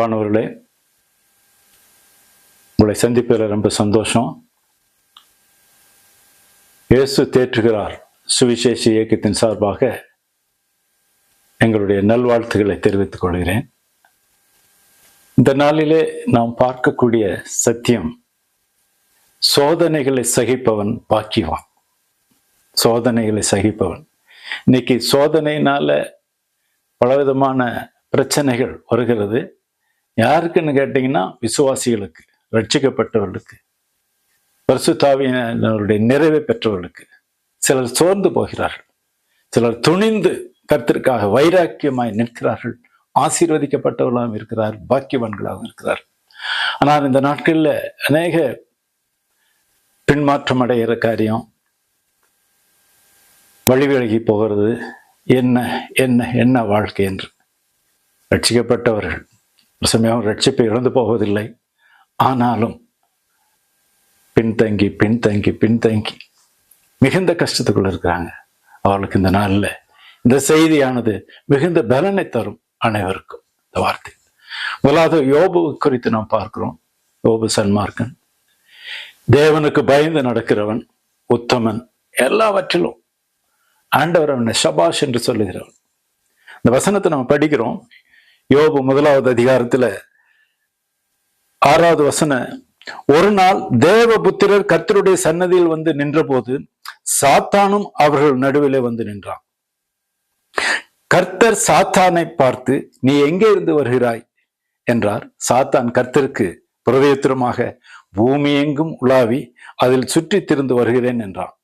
மாணவர்களே உங்களை சந்திப்பதில் ரொம்ப சந்தோஷம். இயேசு தேற்றுகிறார் சுவிசேஷ இயக்கத்தின் சார்பாக எங்களுடைய நல்வாழ்த்துக்களை தெரிவித்துக் கொள்கிறேன். இந்த நாளிலே நாம் பார்க்கக்கூடிய சத்தியம் சோதனைகளை சகிப்பவன் பாக்கியவான். சோதனைகளை சகிப்பவன். இன்னைக்கு சோதனையினால பலவிதமான பிரச்சனைகள் வருகிறது. யாருக்குன்னு கேட்டிங்கன்னா விசுவாசிகளுக்கு ரட்சிக்கப்பட்டவர்களுக்கு பரிசுத்தாவியினருடைய நிறைவை பெற்றவர்களுக்கு. சிலர் சோர்ந்து போகிறார்கள். சிலர் துணிந்து கருத்திற்காக வைராக்கியமாய் நிற்கிறார்கள். ஆசீர்வதிக்கப்பட்டவர்களாகவும் இருக்கிறார் பாக்கியவான்களாகவும் இருக்கிறார் ஆனால் இந்த நாட்களில் அநேக பின்மாற்றம் அடைகிற காரியம் வழி விலகி போகிறது. என்ன என்ன என்ன வாழ்க்கை என்று. ரட்சிக்கப்பட்டவர்கள். சமயம் ரட்சிப்பை இழந்து போவதில்லை. ஆனாலும் பின்தங்கி பின்தங்கி பின்தங்கி மிகுந்த கஷ்டத்துக்குள்ள இருக்கிறாங்க. அவர்களுக்கு இந்த நாளில் இந்த செய்தியானது மிகுந்த பலனை தரும் அனைவருக்கும். இந்த வார்த்தை. முதலாவது யோபு குறித்து நாம் பார்க்கிறோம். யோபு சன்மார்க்கன். தேவனுக்கு பயந்து நடக்கிறவன் உத்தமன் எல்லாவற்றிலும் ஆண்டவர் அவனை சபாஷ் என்று சொல்லுகிறவன் இந்த வசனத்தை நம்ம படிக்கிறோம். யோபு முதலாவது அதிகாரத்துல ஆறாவது வசன ஒரு நாள் தேவபுத்திரர் கர்த்தருடைய சன்னதியில் வந்து நின்றபோது சாத்தானும் அவர்கள் நடுவிலே வந்து நின்றான். கர்த்தர் சாத்தானை பார்த்து நீ எங்கே இருந்து வருகிறாய்? என்றார். சாத்தான் கர்த்தருக்கு பிரதேத்திரமாக பூமி எங்கும் உலாவி அதில் சுற்றி திருந்து வருகிறேன் என்றான்.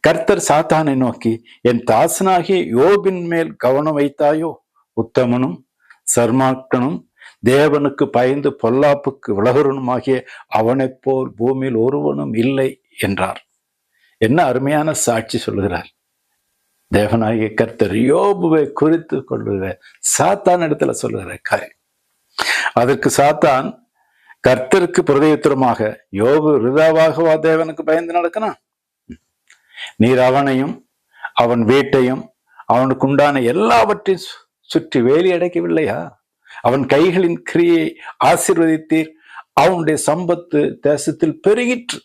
கர்த்தர் சாத்தானை நோக்கி என் தாசனாகிய யோபின் மேல் கவனம் வைத்தாயோ உத்தமனும் சர்மாக்கனும் தேவனுக்கு பயந்து பொல்லாப்புக்கு விலகரனுமாகிய அவனைப் போல் பூமியில் ஒருவனும் இல்லை என்றார். என்ன அருமையான சாட்சி சொல்லுகிறார். தேவனாகிய கர்த்தர் யோபுவை குறித்து கொள்ளுகிற சாத்தான் இடத்துல சொல்லுகிற காரியம். அதற்கு சாத்தான் கர்த்தருக்கு பிரதயுத்தரமாக யோபு ரிதாவாகவா தேவனுக்கு பயந்து நடக்கணும் நீர் அவனையும் அவன் வீட்டையும் அவனுக்கு உண்டான எல்லாவற்றையும் சுற்றி வேலி அடைக்கவில்லையா? அவன் கைகளின் கிரியை ஆசிர்வதித்தீர். அவனுடைய சம்பத்து தேசத்தில் பெருகிற்று.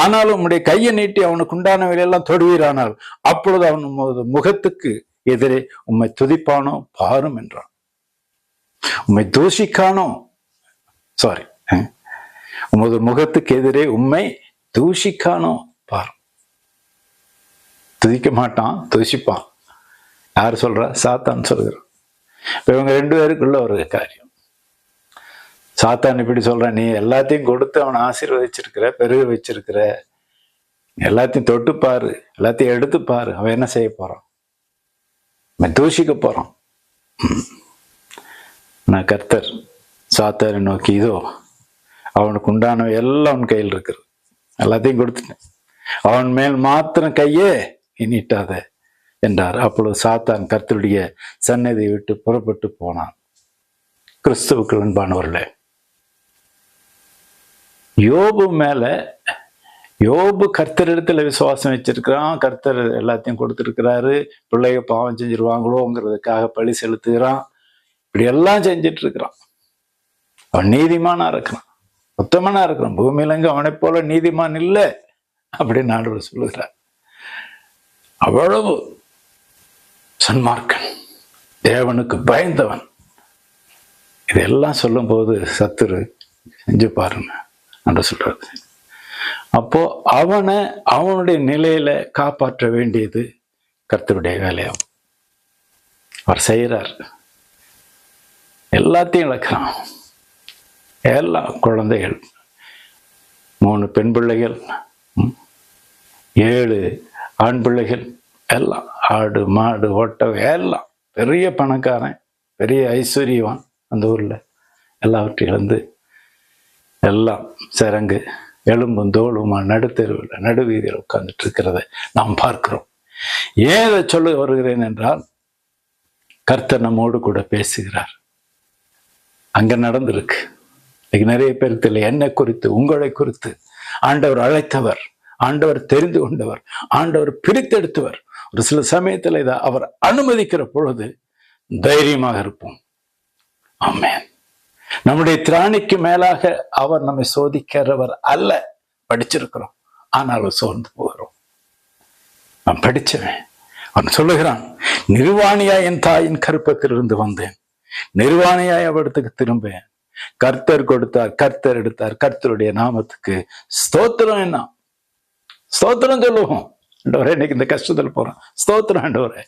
ஆனாலும் உம்முடைய கையை நீட்டி அவனுக்கு உண்டானவையெல்லாம் தொடுவீரானால் அப்பொழுது அவன் உமது முகத்துக்கு எதிரே உம்மை துதிப்பானோ பாரும் என்றான். உம்மை தூஷிக்கானோ சாரி உமது முகத்துக்கு எதிரே உம்மை தூஷிக்கானோ பாரும். துதிக்க மாட்டான் தூஷிப்பான். யார் சொல்றா? சாத்தான் சொல்கிறான் இப்போ இவங்க ரெண்டு பேருக்குள்ள ஒரு காரியம். சாத்தான் இப்படி சொல்றான் நீ எல்லாத்தையும் கொடுத்து அவனை ஆசீர்வதிச்சிருக்கிற பெருக வச்சிருக்கிற. எல்லாத்தையும் தொட்டு பாரு எல்லாத்தையும் எடுத்து பாரு. அவன் என்ன செய்ய போறான்? அவன் தூஷிக்க போறான். நான் கர்த்தர் சாத்தானை நோக்கி இதோ அவனுக்கு உண்டானவை எல்லாம் அவன் கையில் இருக்குது எல்லாத்தையும் கொடுத்துட்டேன். அவன் மேல் மாத்திரம் கையே நீ நீட்டாத என்றார். அப்பொழுது சாத்தான் கர்த்தருடைய சன்னதியை விட்டு புறப்பட்டு போனான். கிறிஸ்துவுக்கு அன்பானவர்களே யோபு மேல யோபு கர்த்தரிடத்துல விசுவாசம் வச்சிருக்கிறான். கர்த்தர் எல்லாத்தையும் கொடுத்துருக்கிறாரு. பிள்ளைக பாவம் செஞ்சிருவாங்களோங்கிறதுக்காக பழி செலுத்துகிறான். இப்படி எல்லாம் செஞ்சிட்டு இருக்கிறான் அவன் நீதிமானா இருக்கிறான். உத்தமனா இருக்கிறான். பூமியில அவனை போல நீதிமான் இல்லை அப்படின்னு ஆண்டவர் சொல்லுகிறார். அவ்வளவு சன்மார்க்கன் தேவனுக்கு பயந்தவன். இதெல்லாம் சொல்லும்போது சத்துரு செஞ்சு பாருங்க என்று சொல்றது அப்போ அவனை அவனுடைய நிலையில காப்பாற்ற வேண்டியது கர்த்தருடைய வேலையாகும். அவர் செய்கிறார் எல்லாத்தையும் இழக்கிறான். எல்லா குழந்தைகள் மூணு பெண் பிள்ளைகள் ஏழு ஆண் பிள்ளைகள் எல்லாம் ஆடு மாடு ஒட்டகம் எல்லாம் பெரிய பணக்காரன் பெரிய ஐஸ்வர்யவான் அந்த ஊரில். எல்லாவற்றையும் வந்து எல்லாம் சரங்கு எலும்பும் தோளுமா நடுத்தெருவில் நடுவீதியில் உட்கார்ந்துட்டு இருக்கிறத நாம் பார்க்கிறோம். ஏன் இதை சொல்ல வருகிறேன் என்றால் கர்த்தர் நம்மோடு கூட பேசுகிறார். அங்கே நடந்திருக்கு. இன்னைக்கு நிறைய பேருக்கு இல்லை என்னை குறித்து உங்களை குறித்து. ஆண்டவர் அழைத்தவர் ஆண்டவர் தெரிந்து கொண்டவர் ஆண்டவர் பிரித்தெடுத்தவர் ஒரு சில சமயத்துல இதை அவர் அனுமதிக்கிற பொழுது தைரியமாக இருப்போம். ஆமேன். நம்முடைய திராணிக்கு மேலாக அவர் நம்மை சோதிக்கிறவர் அல்ல. படிச்சிருக்கிறோம். ஆனாலும் சோர்ந்து போகிறோம். நான் படித்தவன் அவன் சொல்லுகிறான் நிர்வாணியா என் தாயின் கருப்பத்திலிருந்து வந்தேன். நிர்வாணியாய் அவடத்துக்கு திரும்பேன் கர்த்தர் கொடுத்தார் கர்த்தர் எடுத்தார். கர்த்தருடைய நாமத்துக்கு ஸ்தோத்திரம் என்ன ஸ்தோத்திரம் சொல்லுவோம். ஆண்டவரே இன்னைக்கு இந்த கஷ்டத்தில் போறேன் ஸ்தோத்திரம் ஆண்டவரே.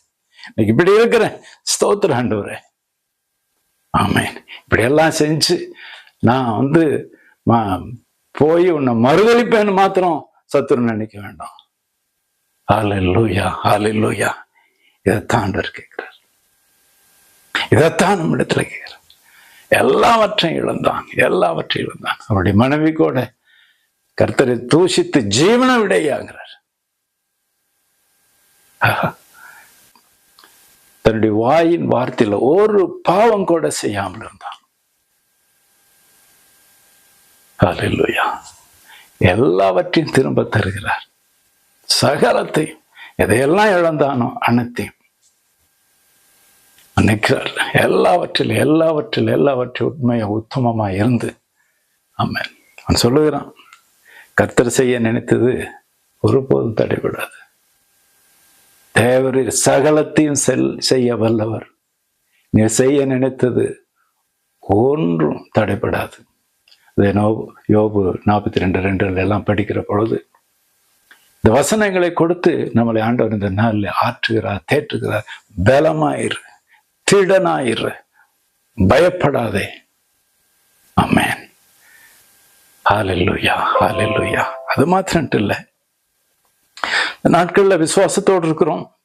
இன்னைக்கு இப்படி இருக்கிறேன். ஸ்தோத்திரம் ஆண்டவரே. ஆமேன். இப்படி எல்லாம் செஞ்சு நான் வந்து மா- போய் உன்னை மறுதளிப்பேன்னு மாத்திரம் சத்துரு நினைக்க வேண்டாம். ஹalleluya லூயா இதைத்தான் ஆண்டவர் கேட்கிறார். இதைத்தான் நம்மிடத்துல கேட்கிறார். எல்லாவற்றையும் இழந்தான். எல்லாவற்றையும் இழந்தான். அவருடைய மனைவி கூட கர்த்தரை தூஷித்து ஜீவன விடையாகிறார். தன்னுடைய வாயின் வார்த்தையில் ஒரு பாவம் கூட செய்யாமல் இருந்தான். எல்லாவற்றையும் திரும்ப தருகிறார். சகலத்தையும் எதையெல்லாம் இழந்தானோ அனைத்தையும். நிற்கிறார் எல்லாவற்றிலும் எல்லாவற்றிலும் எல்லாவற்றில் உண்மையை உத்தமமா இருந்து. ஆமென். அவன் சொல்லுகிறான். கர்த்தர் செய்ய நினைத்தது ஒருபோதும் தடைபடாது. தேவர் சகலத்தையும் செல் செய்ய வல்லவர். நீ செய்ய நினைத்தது ஒன்றும் தடைபடாது. இதை நோபு யோபு நாற்பத்தி ரெண்டு ரெண்டுல எல்லாம் படிக்கிற பொழுது இந்த வசனங்களை கொடுத்து நம்மளை ஆண்டவர் இந்த நாளில் ஆற்றுகிறார் தேற்றுகிறார். பலமாயிரு திடனாயிரு பயப்படாதே. அமேன் ஹalleluya ஹalleluya. அது மாத்திரன்ட்டு இல்லை. நாட்களில் விசுவாசத்தோடு இருக்கிறோம்.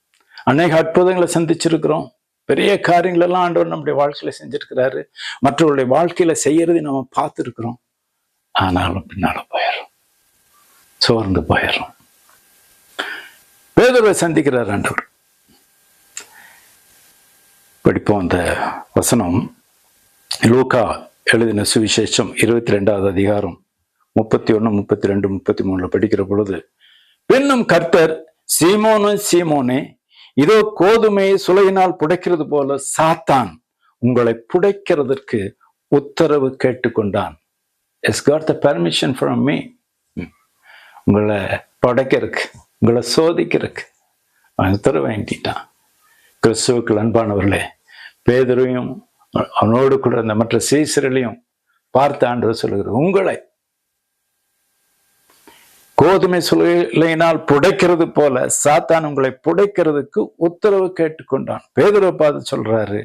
அநேக அற்புதங்களை சந்திச்சிருக்கிறோம். பெரிய காரியங்கள் எல்லாம் ஆண்டவர் நம்முடைய வாழ்க்கையில செஞ்சிருக்கிறாரு. மற்றவருடைய வாழ்க்கையில செய்யறதை நம்ம பார்த்துருக்கிறோம். ஆனாலும் பின்னால போயிடும் சோர்ந்து போயிடும் பேதுருவை சந்திக்கிறார் ஆண்டவர். படிப்போம் அந்த வசனம். லூக்கா எழுதின சுவிசேஷம் இருபத்தி ரெண்டாவது அதிகாரம் முப்பத்தி ஒன்று முப்பத்தி ரெண்டு முப்பத்தி மூணுல படிக்கிற பொழுது பின்னும் கர்த்தர் சீமோனு சீமோனே இதோ கோதுமையை சுலையினால் புடைக்கிறது போல சாத்தான் உங்களை புடைக்கிறதற்கு உத்தரவு கேட்டுக்கொண்டான். Yes got the permission from me. உங்களை படைக்கிறதுக்கு உங்களை சோதிக்கிறதுக்கு உத்தரவு வாங்கிட்டான். கிறிஸ்துவுக்கு அன்பானவர்களே பேதரையும் அவனோடு கூட அந்த மற்ற சீசரலையும் பார்த்து ஆண்டவர் சொல்லுகிறார் உங்களை கோதுமை சுலையினால் புடைக்கிறது போல சாத்தான் உங்களை புடைக்கிறதுக்கு உத்தரவு கேட்டுக்கொண்டான். பேதுருவை பார்த்து சொல்றாரு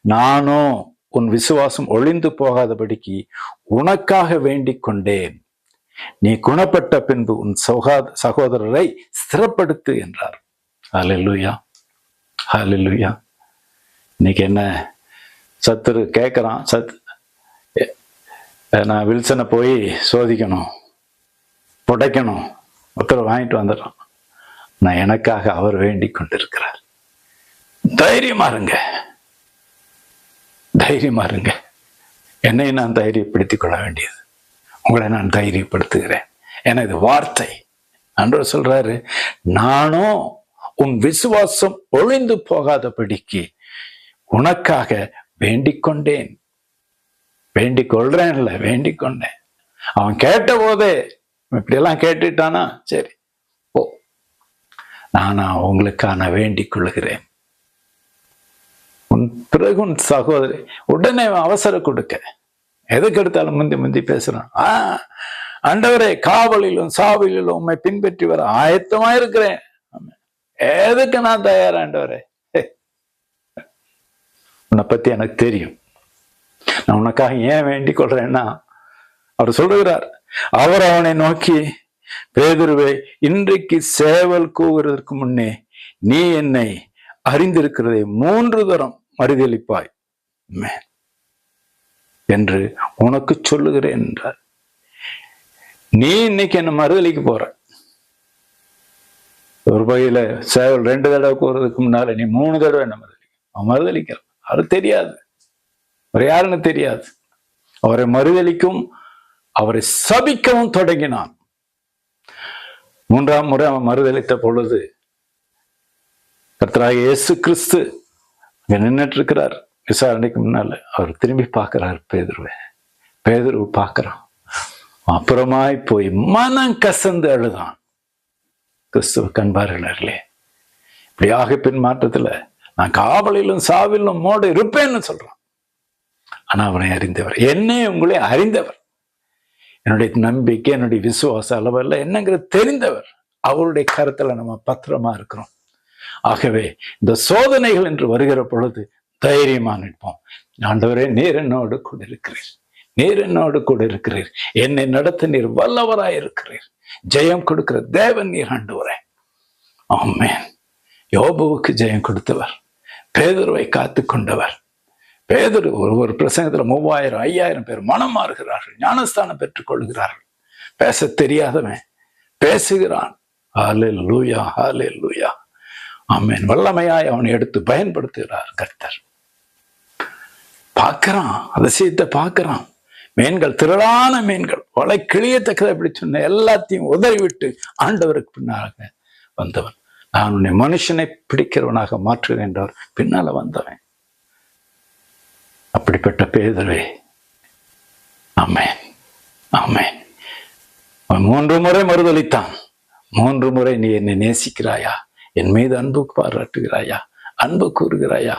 நானும் உன் விசுவாசம் ஒளிந்து போகாதபடிக்கு உனக்காக வேண்டிக் கொண்டேன். நீ குணப்பட்ட பின்பு உன் சகோத சகோதரரை ஸ்திரப்படுத்து என்றார். ஹalleluya ஹalleluya. இன்னைக்கு என்ன? சத்துரு கேட்குறான் சத் நான் வில்சனை போய் சோதிக்கணும். புடைக்கணும். ஒருத்தர் வாங்கிட்டு வந்துடுறான். நான் எனக்காக அவர் வேண்டி கொண்டிருக்கிறார். தைரியமா இருங்க. தைரியமா இருங்க. என்னை நான் தைரியப்படுத்திக் கொள்ள வேண்டியது. உங்களை நான் தைரியப்படுத்துகிறேன். ஏன்னா இது வார்த்தை. அன்றவர் சொல்றாரு நானும் உன் விசுவாசம் ஒளிந்து போகாதபடிக்கு உனக்காக வேண்டிக் கொண்டேன். வேண்டிக் கொள்றேன் வேண்டிக் கொண்டேன். அவன் கேட்ட போதே இப்படியெல்லாம் கேட்டுட்டானா? சரி ஓ நானா உங்களுக்கான வேண்டிக் கொள்கிறேன். உன் பிறகு உன் சகோதரி உடனே அவசர அவசரம் கொடுக்க. எதுக்கு எடுத்தாலும் முந்தி முந்தி பேசுறான். ஆ அண்டவரே காவலிலும் சாவலிலும் உண்மை பின்பற்றி வர ஆயத்தமா இருக்கிறேன். எதுக்கு நான் தயார் ஆண்டவரே? உன்னை பத்தி எனக்கு தெரியும். நான் உனக்காக ஏன் வேண்டிக் கொள்றேன்னா அவர் சொல்லுகிறார் அவர் அவனை நோக்கி பேதுருவே இன்றைக்கு சேவல் கூவுறதற்கு முன்னே நீ என்னை அறிந்திருக்கிறதை மூன்று தரம் மறுதளிப்பாய் என்று உனக்கு சொல்லுகிறேன் என்றார். நீ இன்னைக்கு என்ன மறுதளிக்க போற. ஒரு வகையில சேவல் ரெண்டு தடவை கூறதுக்கு முன்னால நீ மூணு தடவை என்ன மறுதளிக்க அவன் மறுதளிக்கிறான் அது தெரியாது. அவர் யாருன்னு தெரியாது. அவரை மறுதளிக்கும் அவரை சபிக்கவும் தொடங்கினான். மூன்றாம் முறை அவன் மறுதளித்த பொழுது கர்த்தராக இயேசு கிறிஸ்து அங்க நின்னுட்டு இருக்கிறார் விசாரணைக்கு முன்னால அவர் திரும்பி பார்க்கிறார் பேதுருவை. பேதுரு பார்க்கிறான். அப்புறமாய் போய் மனம் கசந்து அழுதான். கிறிஸ்துவ கண்பார்களே இப்படியாக பின் மாற்றத்துல நான் காவலிலும் சாவிலும் மோடு இருப்பேன்னு சொல்றான். ஆனா அவனை அறிந்தவர். என்னே உங்களை அறிந்தவர். என்னுடைய நம்பிக்கை என்னுடைய விசுவாச அளவெல்லாம் என்னங்கிறது தெரிந்தவர் அவருடைய கருத்துல நம்ம பத்திரமா இருக்கிறோம். ஆகவே இந்த சோதனைகள் என்று வருகிற பொழுது தைரியமா நிற்போம். ஆண்டவரே நீர் என்னோடு கூட இருக்கிறீர். நீர் என்னோடு கூட இருக்கிறீர். என்னை நடத்த நீர் வல்லவராய் இருக்கிறீர். ஜெயம் கொடுக்கிற தேவன் நீர் ஆண்டவரே. ஆமேன். யோபுவுக்கு ஜெயம் கொடுத்தவர். பேதர்வை காத்து கொண்டவர் பேதர் ஒரு ஒரு பிரசங்கத்துல மூவாயிரம் ஐயாயிரம் பேர் மனம் மாறுகிறார்கள் ஞானஸ்தானம் பெற்றுக் கொள்கிறார்கள். பேச தெரியாதவன் பேசுகிறான். ஹாலே லூயா ஹாலே லூயா ஆமேன். வல்லமையாய் அவனை எடுத்து பயன்படுத்துகிறார் கர்த்தர். பார்க்கறான் அதிசயத்தை பார்க்கறான். மீன்கள் திரளான மீன்கள் வலை கிளியத்தக்கதை எப்படி சொன்ன எல்லாத்தையும் உதறிவிட்டு ஆண்டவருக்கு பின்னாக வந்தவன். நான் உன்னை மனுஷனை பிடிக்கிறவனாக மாற்றுகிறேன் என்றவர் பின்னால வந்தவன். அப்படிப்பட்ட பேதரை. ஆமேன். ஆமேன். மூன்று முறை மறுதளித்தான் மூன்று முறை நீ என்னை நேசிக்கிறாயா? என் மீது அன்பு பாராட்டுகிறாயா? அன்பு கூறுகிறாயா?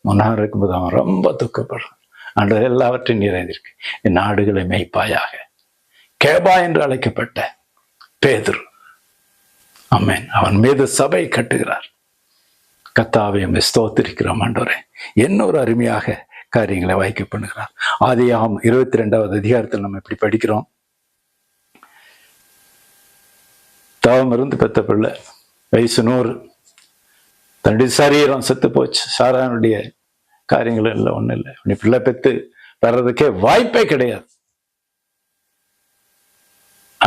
முன்னாள் இருக்கும்போது அவன் ரொம்ப துக்கப்படுறான். அன்று எல்லாவற்றையும் நிறைந்திருக்கு. என் நாடுகளை மெய்ப்பாயாக. கேபா என்று அழைக்கப்பட்ட பேதுரு. அம்மேன் அவன் மீது சபை கட்டுகிறார். கத்தாவையும் ஸ்தோத்திருக்கிறோம் என்ன ஒரு அருமையாக காரியங்களை வாய்க்க பண்ணுகிறார். ஆதியாகம் இருபத்தி ரெண்டாவது அதிகாரத்தில் நம்ம இப்படி படிக்கிறோம். தவம் இருந்து பெத்த பிள்ளை வயசு நூறு தன்னுடைய சரீரம் செத்து போச்சு. சாரானுடைய காரியங்கள் இல்லை ஒன்றும் இல்லை. அப்படி பிள்ளை பெத்து வர்றதுக்கே வாய்ப்பே கிடையாது.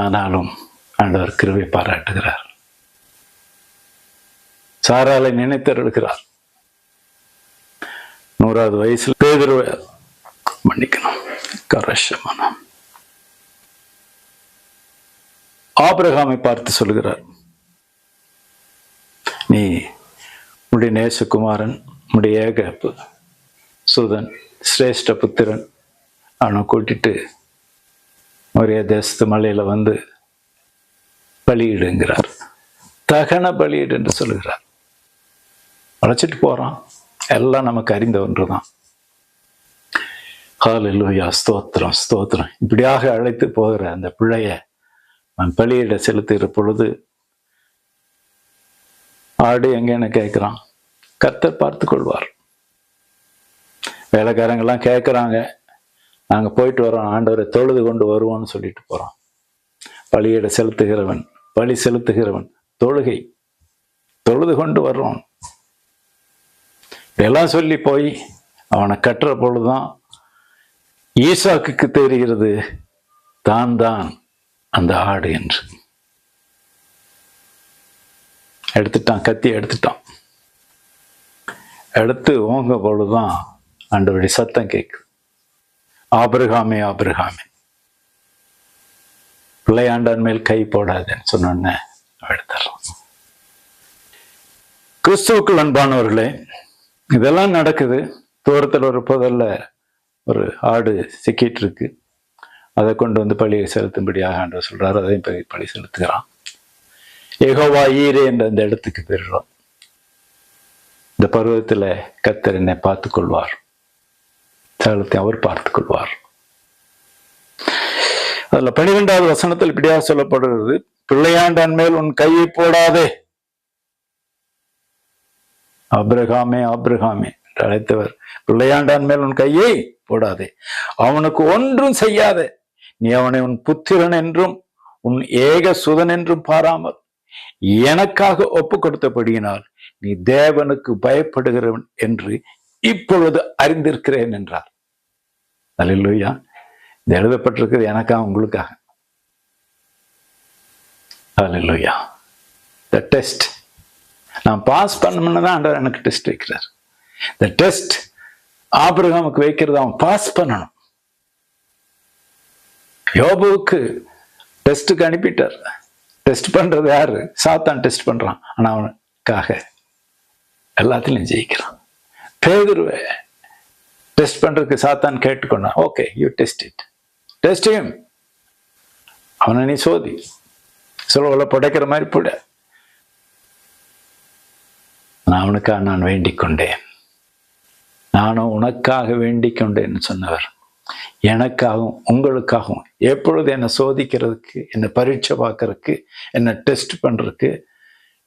ஆனாலும் ஆண்டவர் கிருவை பாராட்டுகிறார். சாராலை நினைத்தருளுகிறார் நூறாவது வயசுல பேதுருவ மன்னிக்கணும். கரஷமான ஆபிரகாமை பார்த்து சொல்கிறார் நீ உடைய நேசகுமாரன் உடைய ஏக சுதன் சிரேஷ்ட புத்திரன். அவனை கூட்டிட்டு ஒரே தேசத்து மலையில வந்து பலியிடுங்கிறார். தகன பலியிடு என்று சொல்லுகிறார் அழைச்சிட்டு போறான். எல்லாம் நமக்கு அறிந்த ஒன்றுதான் ஹalleluya ஸ்தோத்திரம் ஸ்தோத்திரம். இப்படியாக அழைத்து போகிற அந்த பிள்ளைய அவன் பலியிட செலுத்துகிற பொழுது ஆடு எங்கேன்னு கேட்குறான்? கர்த்தர் பார்த்து கொள்வார். வேலைக்காரங்கெல்லாம் கேட்குறாங்க நாங்கள் போயிட்டு வரோம் ஆண்டவரை தொழுது கொண்டு வருவோம்னு சொல்லிட்டு போகிறோம் பலியிட செலுத்துகிறவன் பலி செலுத்துகிறவன் தொழுகை தொழுது கொண்டு வர்றோம். இதெல்லாம் சொல்லி போய் அவனை கட்டுற பொழுதுதான் ஈசாக்கு தெரிகிறது தான் தான் அந்த ஆடு என்று. எடுத்துட்டான் கத்தி எடுத்துட்டான். எடுத்து ஓங்க பொழுதுதான் ஆண்டவருடைய சத்தம் கேட்குது. ஆபிரகாமே ஆபிரகாமே பிள்ளையாண்டான் மேல் கை போடாதேன்னு சொன்னோன்னே எடுத்துடுறோம் கிறிஸ்துவுக்குள் அன்பானவர்களே இதெல்லாம் நடக்குது. தூரத்தில் ஒரு புதல்ல ஒரு ஆடு சிக்கிட்டு இருக்கு அதை கொண்டு வந்து பழியை செலுத்தும்படியாக ஆண்டவர் சொல்றாரு. அதையும் பழி பழி செலுத்துகிறான். ஏகோவா ஈரே என்ற அந்த இடத்துக்கு பெறுறோம் இந்த பருவத்துல கத்தர் என்னை பார்த்து கொள்வார் சகலத்தை அவர் பார்த்து கொள்வார் அதில் பனிரெண்டாவது வசனத்தில் இப்படியாக சொல்லப்படுகிறது. பிள்ளையாண்டான் மேல் உன் கையை போடாதே. அப்ரகாமே அப்ரகாமே என்று அழைத்தவர். பிள்ளையாண்டான் மேல் உன் கையை போடாதே. அவனுக்கு ஒன்றும் செய்யாதே. நீ அவனை உன் புத்திரன் என்றும் உன் ஏக சுதன் என்றும் பாராமல் எனக்காக ஒப்பு கொடுத்தபடியினால் நீ தேவனுக்கு பயப்படுகிறவன் என்று இப்பொழுது அறிந்திருக்கிறேன் என்றார். அல்லேலூயா. இது எழுதப்பட்டிருக்கிறது எனக்காக உங்களுக்காக. அல்லேலூயா. த டெஸ்ட் நான் பாஸ் பண்ணணும்னு தான் ஆண்டவர் எனக்கு டெஸ்ட் வைக்கிறார். த டெஸ்ட் ஆபிரகாமுக்கு வைக்கிறது அவன் பாஸ் பண்ணணும். யோபுவுக்கு டெஸ்ட்டுக்கு அனுப்பிட்டார். டெஸ்ட் பண்றது யாரு? சாத்தான் டெஸ்ட் பண்றான். ஆனா அவனுக்காக எல்லாத்திலையும் ஜெயிக்கிறான். பேதுருவை டெஸ்ட் பண்றதுக்கு சாத்தான் கேட்டுக்கொண்டான். Okay you test it testing அவனை நீ சோதி. சொல்ல புடைக்கிற மாதிரி போட. நான் அவனுக்காக நான் வேண்டிக் கொண்டேன் நானும் உனக்காக வேண்டிக் கொண்டேன்னு சொன்னவர். எனக்காகவும் உங்களுக்காகவும். எப்பொழுது என்னை சோதிக்கிறதுக்கு என்னை பரீட்சை பார்க்கறதுக்கு என்னை டெஸ்ட் பண்றதுக்கு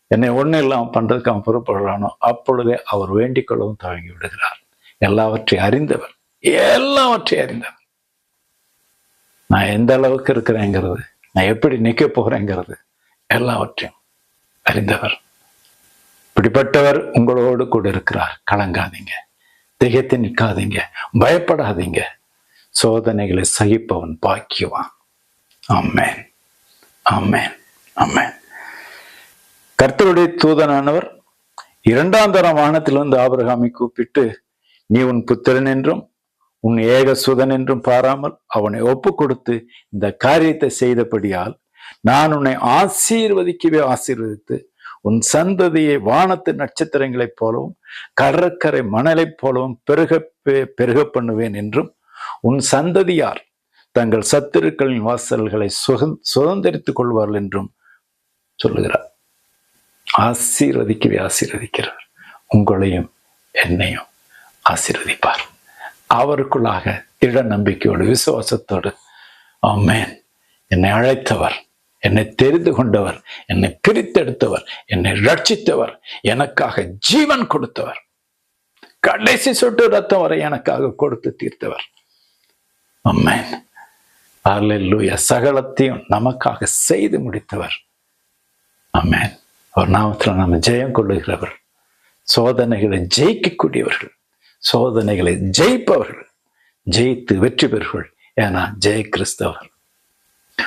என்னை ஒன்றும் இல்லாமல் பண்றதுக்கு அவன் பொறுப்படுறானோ அப்பொழுதே அவர் வேண்டிக் கொள்ளவும் துவங்கி விடுகிறார். எல்லாவற்றையும் அறிந்தவர். எல்லாவற்றையும் அறிந்தவர். நான் எந்த அளவுக்கு இருக்கிறேங்கிறது நான் எப்படி நிற்க போகிறேங்கிறது எல்லாவற்றையும் அறிந்தவர். இப்படிப்பட்டவர் உங்களோடு கூட இருக்கிறார். கலங்காதீங்க. திகைத்து நிற்காதீங்க. பயப்படாதீங்க. சோதனைகளை சகிப்பவன் பாக்கியவான். ஆமேன். ஆமேன். ஆமேன். கர்த்தருடைய தூதனானவர் இரண்டாம் தரம் வானத்திலிருந்து ஆபிரகாமை கூப்பிட்டு நீ உன் புத்திரன் என்றும் உன் ஏக சுதன் என்றும் பாராமல் அவனை ஒப்பு கொடுத்து இந்த காரியத்தை செய்தபடியால் நான் உன்னை ஆசீர்வதிக்கவே ஆசீர்வதித்து உன் சந்ததியை வானத்து நட்சத்திரங்களைப் போலவும் கடற்கரை மணலைப் போலவும் பெருக பெருக பண்ணுவேன் என்றும் உன் சந்ததியார் தங்கள் சத்துருக்களின் வாசல்களை சுகம் சுதந்திரித்துக் கொள்வார்கள் என்றும் சொல்லுகிறார். ஆசீர்வதிக்கவே ஆசீர்வதிக்கிறார். உங்களையும் என்னையும் ஆசீர்வதிப்பார். அவருக்குள்ளாக திட நம்பிக்கையோடு விசுவாசத்தோடு ஆமேன். என்னை அழைத்தவர் என்னை தெரிந்து கொண்டவர் என்னை பிரித்தெடுத்தவர் என்னை ரட்சித்தவர் எனக்காக ஜீவன் கொடுத்தவர். கடைசி சொட்டு ரத்தம் வரை எனக்காக கொடுத்து தீர்த்தவர். அம்மேன் அல்லூயா சகலத்தையும் நமக்காக செய்து முடித்தவர். அம்மேன் அவர் நாமத்தில் நம்ம ஜெயம் கொள்ளுகிறவர். சோதனைகளை ஜெயிக்கக்கூடியவர்கள். சோதனைகளை ஜெயிப்பவர்கள். ஜெயித்து வெற்றி பெறுவர்கள். ஏன்னா ஜெய கிறிஸ்தவர்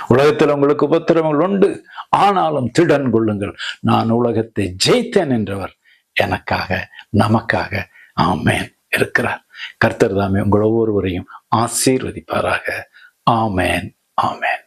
உலகத்தில் உங்களுக்கு உபத்திரவங்கள் உண்டு. ஆனாலும் திடன் கொள்ளுங்கள். நான் உலகத்தை ஜெயித்தேன் என்றவர் எனக்காக நமக்காக ஆமேன் இருக்கிறார். கர்த்தர் தாமே உங்கள் ஒவ்வொருவரையும் ஆசீர்வதிப்பாராக. ஆமேன் ஆமேன்.